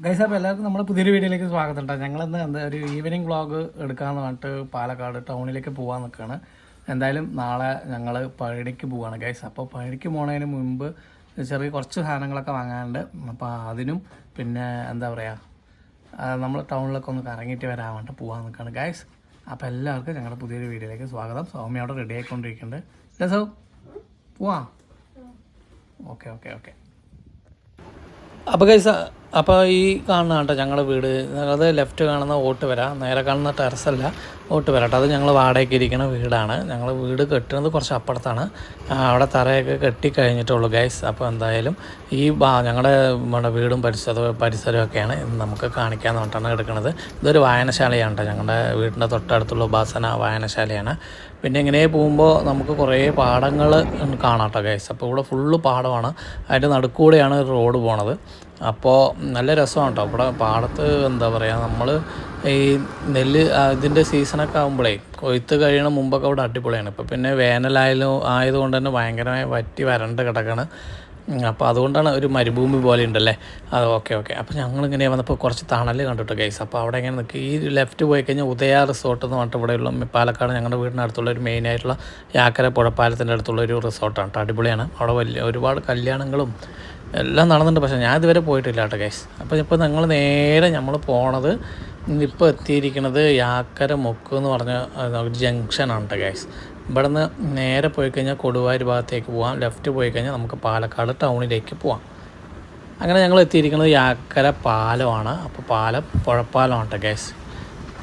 Guys അപ്പോൾ എല്ലാവർക്കും നമ്മുടെ പുതിയൊരു വീഡിയോയിലേക്ക് സ്വാഗതം കേട്ടോ ഞങ്ങളിന്ന് എന്താ ഒരു ഈവനിങ് വ്ളോഗ് എടുക്കാമെന്ന് പറഞ്ഞിട്ട് പാലക്കാട് ടൗണിലേക്ക് പോകാൻ നിൽക്കുകയാണ് എന്തായാലും നാളെ ഞങ്ങൾ പഴനിക്ക് പോവാണ് ഗൈസ് അപ്പോൾ പഴനിക്ക് പോണതിന് മുമ്പ് ചെറിയ കുറച്ച് സാധനങ്ങളൊക്കെ വാങ്ങാനുണ്ട്. അപ്പോൾ അതിനും പിന്നെ എന്താ പറയുക നമ്മൾ ടൗണിലൊക്കെ ഒന്ന് കറങ്ങിയിട്ട് വരാൻ വേണ്ടി പോകാൻ നിൽക്കുകയാണ് ഗൈസ് അപ്പോൾ എല്ലാവർക്കും ഞങ്ങളുടെ പുതിയൊരു വീഡിയോയിലേക്ക് സ്വാഗതം. സൗമ്യ അവിടെ റെഡി ആയിക്കൊണ്ടിരിക്കുന്നുണ്ട്. അല്ലേ സൗ പോവാം. ഓക്കെ ഓക്കെ ഓക്കെ അപ്പോൾ കൈസ അപ്പോൾ ഈ കാണുന്ന കേട്ടോ ഞങ്ങളുടെ വീട് അത് ലെഫ്റ്റ് കാണുന്ന ഓട്ട് വരാം നേരെ കാണുന്ന ടെറസല്ല ഓട്ട് വരാട്ടോ അത് ഞങ്ങൾ വാടകയ്ക്ക് ഇരിക്കുന്ന വീടാണ്. ഞങ്ങൾ വീട് കെട്ടുന്നത് കുറച്ച് അപ്പുറത്താണ്. അവിടെ തറയൊക്കെ കെട്ടി കഴിഞ്ഞിട്ടുള്ളൂ ഗൈസ് അപ്പോൾ എന്തായാലും ഈ ഞങ്ങളുടെ വീടും പരിസരവും പരിസരമൊക്കെയാണ് ഇന്ന് നമുക്ക് കാണിക്കാൻ പറഞ്ഞിട്ടാണ് എടുക്കുന്നത് ഇതൊരു വായനശാലയാണ് കേട്ടോ ഞങ്ങളുടെ വീടിന്റെ തൊട്ടടുത്തുള്ള ഉപാസന വായനശാലയാണ്. പിന്നെ ഇങ്ങനെ പോകുമ്പോൾ നമുക്ക് കുറേ പാടങ്ങൾ കാണാം കേട്ടോ ഗൈസ് അപ്പോൾ ഇവിടെ ഫുള്ള് പാടമാണ്. അതിന്റെ നടുക്കൂടെയാണ് റോഡ് പോണത്. അപ്പോൾ നല്ല രസമാണ് കേട്ടോ ഇവിടെ പാടത്ത് എന്താ പറയുക നമ്മൾ ഈ നെല്ല് ഇതിന്റെ സീസണൊക്കെ ആകുമ്പോഴേ കൊയ്ത്ത് കഴിയണ മുമ്പൊക്കെ അവിടെ അടിപൊളിയാണ്. ഇപ്പോൾ പിന്നെ വേനലായാലും ആയതുകൊണ്ട് തന്നെ ഭയങ്കരമായി വറ്റി വരണ്ട് കിടക്കണം. അപ്പോൾ അതുകൊണ്ടാണ് ഒരു മരുഭൂമി പോലെ ഉണ്ടല്ലേ? അത് ഓക്കെ ഓക്കെ. അപ്പോൾ ഞങ്ങളിങ്ങനെ വന്നപ്പോൾ കുറച്ച് തണൽ കണ്ടിട്ട് ഗൈസ് അപ്പോൾ അവിടെ ഇങ്ങനെ നിൽക്കുക ഈ ലെഫ്റ്റ് പോയി കഴിഞ്ഞാൽ ഉദയ റിസോർട്ട് എന്ന് പറഞ്ഞിട്ട് ഇവിടെയുള്ള പാലക്കാട് ഞങ്ങളുടെ വീടിനടുത്തുള്ള ഒരു മെയിനായിട്ടുള്ള യാക്കര പുഴപ്പാലത്തിന്റെ അടുത്തുള്ള ഒരു റിസോർട്ടാണ് അടിപൊളിയാണ്. അവിടെ വലിയ ഒരുപാട് കല്യാണങ്ങളും എല്ലാം നടന്നിട്ടുണ്ട്. പക്ഷേ ഞാൻ ഇതുവരെ പോയിട്ടില്ല കേട്ടോ ഗൈസ് അപ്പോൾ ഇപ്പോൾ ഞങ്ങൾ നേരെ നമ്മൾ പോണത് ഇപ്പോൾ എത്തിയിരിക്കുന്നത് യാക്കര മുക്ക് എന്ന് പറഞ്ഞ ജംഗ്ഷനാണ് കേട്ടോ ഗൈസ് ഇവിടെ നിന്ന് നേരെ പോയി കഴിഞ്ഞാൽ കൊടുവാരി ഭാഗത്തേക്ക് പോവാം. ലെഫ്റ്റ് പോയി കഴിഞ്ഞാൽ നമുക്ക് പാലക്കാട് ടൗണിലേക്ക് പോവാം. അങ്ങനെ ഞങ്ങൾ എത്തിയിരിക്കുന്നത് യാക്കര പാലമാണ് അപ്പോൾ പാലം പുഴപ്പാലമാണ് കേട്ടോ ഗൈസ്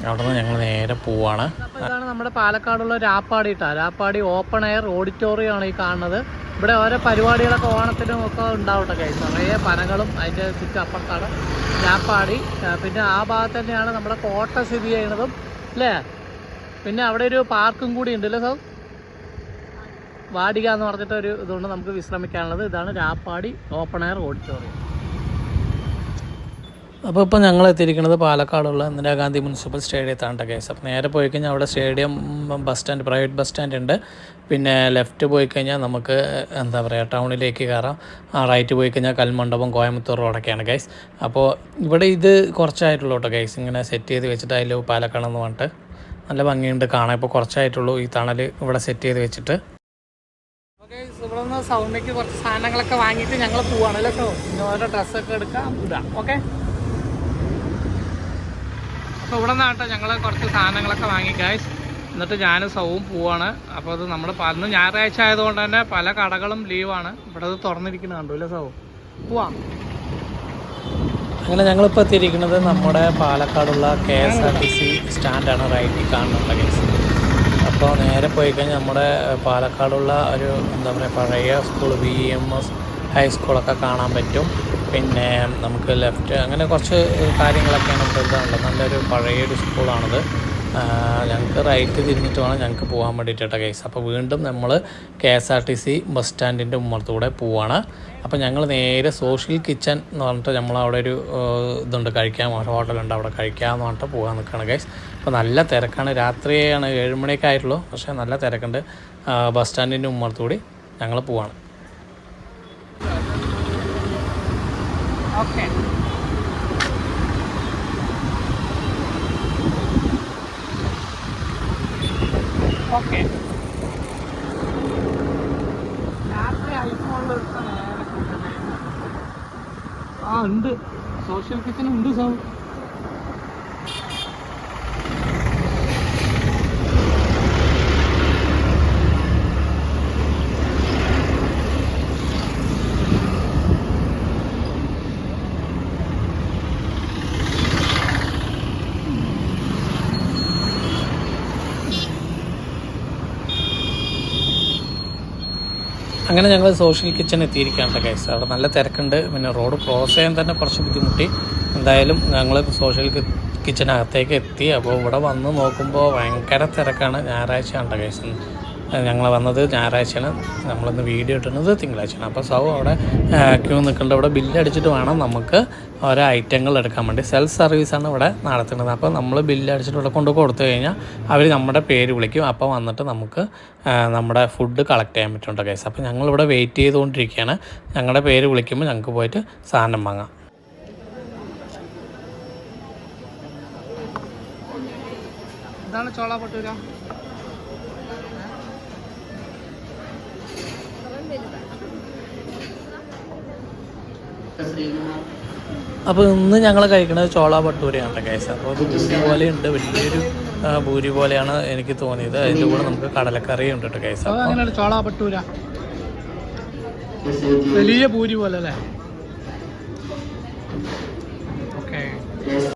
അവിടെ ഞങ്ങൾ നേരെ പോവാണ്. അപ്പോൾ ഇതാണ് നമ്മുടെ പാലക്കാടുള്ള Rappadi Rappadi open air auditorium ആണ് ഈ കാണുന്നത്. ഇവിടെ ഓരോ പരിപാടികളൊക്കെ ഓണത്തിനും ഒക്കെ ഉണ്ടാവട്ടെ ഗൈസ് നിറയെ പനകളും അതിന്റെ ചുറ്റും അപ്പുറത്താണ് രാപ്പാടി പിന്നെ ആ ഭാഗത്ത് തന്നെയാണ് നമ്മുടെ കോട്ട സ്ഥിതി ചെയ്യുന്നതും അല്ലേ? പിന്നെ അവിടെ ഒരു പാർക്കും കൂടി ഉണ്ട് അല്ലേ സൗ വാടിക എന്ന് പറഞ്ഞിട്ട് ഒരു ഇതുകൊണ്ട് നമുക്ക് വിശ്രമിക്കാനുള്ളത്. ഇതാണ് രാപ്പാടി ഓപ്പൺ എയർ ഓഡിറ്റോറിയം അപ്പോൾ ഇപ്പോൾ ഞങ്ങൾ എത്തിയിരിക്കുന്നത് പാലക്കാടുള്ള ഇന്ദിരാഗാന്ധി മുനിസിപ്പൽ സ്റ്റേഡിയത്താണ് കേസ്. അപ്പോൾ നേരെ പോയി കഴിഞ്ഞാൽ അവിടെ stadium bus stand private bus stand ഉണ്ട്. പിന്നെ ലെഫ്റ്റ് പോയി കഴിഞ്ഞാൽ നമുക്ക് എന്താ പറയുക ടൗണിലേക്ക് കയറാം. ആ റൈറ്റ് പോയി കഴിഞ്ഞാൽ കൽമണ്ഡപം കോയമ്പത്തൂർ റോഡൊക്കെയാണ് ഗൈസ് അപ്പോൾ ഇവിടെ ഇത് കുറച്ചായിട്ടുള്ളൂ കേട്ടോ ഗൈസ് ഇങ്ങനെ സെറ്റ് ചെയ്ത് വെച്ചിട്ട് അതിൽ പാലക്കാടെന്ന് പറഞ്ഞിട്ട് നല്ല ഭംഗിയുണ്ട് കാണാൻ. ഇപ്പോൾ കുറച്ചായിട്ടുള്ളൂ ഈ തണൽ ഇവിടെ സെറ്റ് ചെയ്ത് വെച്ചിട്ട്. ഇവിടെ സൗണ്ടിലേക്ക് കുറച്ച് സാധനങ്ങളൊക്കെ വാങ്ങിയിട്ട് ഞങ്ങൾ പോവാണല്ലോ പിന്നെ ഡ്രസ്സൊക്കെ എടുക്കാം ഇടാം. ഓക്കെ അപ്പോൾ ഇവിടെ നിന്നാട്ടോ ഞങ്ങൾ കുറച്ച് സാധനങ്ങളൊക്കെ വാങ്ങി ഗായ്സ് എന്നിട്ട് ഞാനും സൗവും പോവാണ്. അപ്പോൾ അത് നമ്മുടെ അന്ന് ഞായറാഴ്ച ആയതുകൊണ്ട് തന്നെ പല കടകളും ലീവാണ് ഇവിടെ അത് തുറന്നിരിക്കുന്നത് കണ്ടു അല്ലേ സൗ? പോവാം. അങ്ങനെ ഞങ്ങളിപ്പോൾ എത്തിയിരിക്കുന്നത് നമ്മുടെ പാലക്കാടുള്ള K S R T C സ്റ്റാൻഡാണ് റൈറ്റിൽ കാണുന്നുണ്ട് കേസ് അപ്പോൾ നേരെ പോയി കഴിഞ്ഞാൽ നമ്മുടെ പാലക്കാടുള്ള ഒരു എന്താ പറയുക പഴയ സ്കൂൾ വി എം എസ് ഹൈസ്കൂളൊക്കെ കാണാൻ പറ്റും. പിന്നെ നമുക്ക് ലെഫ്റ്റ് അങ്ങനെ കുറച്ച് കാര്യങ്ങളൊക്കെയാണ് ഇവിടെ നല്ലൊരു പഴയൊരു സ്കൂളാണത്. ഞങ്ങൾക്ക് റൈറ്റ് തിരിഞ്ഞിട്ട് വേണം ഞങ്ങൾക്ക് പോകാൻ വേണ്ടിയിട്ട് കേസ് അപ്പോൾ വീണ്ടും നമ്മൾ K S R T C bus സ്റ്റാൻഡിന്റെ ഉമ്മറത്തൂടെ പോവാണ്. അപ്പോൾ ഞങ്ങൾ നേരെ സോഷ്യൽ കിച്ചൺ എന്ന് പറഞ്ഞിട്ട് നമ്മൾ അവിടെ ഒരു ഇതുണ്ട്. കഴിക്കാൻ ഹോട്ടലുണ്ട്. അവിടെ കഴിക്കാമെന്ന് പറഞ്ഞിട്ട് പോകാൻ നിൽക്കുകയാണ് കേസ് അപ്പോൾ നല്ല തിരക്കാണ്. രാത്രിയാണ് ഏഴ് മണിയൊക്കെ ആയിട്ടുള്ളൂ. പക്ഷേ നല്ല തിരക്കുണ്ട്. ബസ് സ്റ്റാൻഡിന്റെ ഉമ്മറത്തുകൂടി ഞങ്ങൾ പോവാണ്. ഓക്കെ ഓക്കെ ആ ഉണ്ട്. സോഷ്യൽ കിച്ചൺ ഉണ്ട് സോ അങ്ങനെ ഞങ്ങൾ സോഷ്യൽ കിച്ചൺ എത്തിയിരിക്കുകയാണ് കേസ് അവിടെ നല്ല തിരക്കുണ്ട്. പിന്നെ റോഡ് ക്രോസ് ചെയ്യാൻ തന്നെ കുറച്ച് ബുദ്ധിമുട്ടി. എന്തായാലും ഞങ്ങൾ സോഷ്യൽ കിച്ചനകത്തേക്ക് എത്തി. അപ്പോൾ ഇവിടെ വന്ന് നോക്കുമ്പോൾ ഭയങ്കര തിരക്കാണ്. ഞായറാഴ്ച ആണ് കേസ് ഞങ്ങൾ വന്നത് ഞായറാഴ്ചയാണ്. നമ്മളിന്ന് വീഡിയോ ഇട്ടുന്നത് തിങ്കളാഴ്ചയാണ്. അപ്പോൾ സൗ അവിടെ ക്യൂ നിൽക്കേണ്ട അവിടെ ബില്ലടിച്ചിട്ട് വേണം നമുക്ക് ഓരോ ഐറ്റങ്ങൾ എടുക്കാൻ വേണ്ടി. സെൽഫ് സർവീസാണ് ഇവിടെ നടത്തുന്നത്. അപ്പോൾ നമ്മൾ ബില്ലടിച്ചിട്ട് ഇവിടെ കൊണ്ട് കൊടുത്തു കഴിഞ്ഞാൽ അവർ നമ്മുടെ പേര് വിളിക്കും. അപ്പോൾ വന്നിട്ട് നമുക്ക് നമ്മുടെ ഫുഡ് കളക്ട് ചെയ്യാൻ പറ്റുന്നുണ്ട് കേസ് അപ്പോൾ ഞങ്ങളിവിടെ വെയിറ്റ് ചെയ്തുകൊണ്ടിരിക്കുകയാണ്. ഞങ്ങളുടെ പേര് വിളിക്കുമ്പോൾ ഞങ്ങൾക്ക് പോയിട്ട് സാധനം വാങ്ങാം. ഇതാണ് ചോള പൊട്ടൂര. അപ്പോൾ ഇന്ന് ഞങ്ങൾ കഴിക്കുന്നത് ചോള ഭട്ടൂരയാണ് കേസ് അപ്പോൾ ഭൂരി പോലെ ഉണ്ട് വലിയൊരു ഭൂരി പോലെയാണ് എനിക്ക് തോന്നിയത്. അതിന്റെ കൂടെ നമുക്ക് കടലക്കറി ഉണ്ട് കേട്ടോ കേസ് ചോള ഭട്ടൂര വലിയ ഭൂരി പോലെ അല്ലേ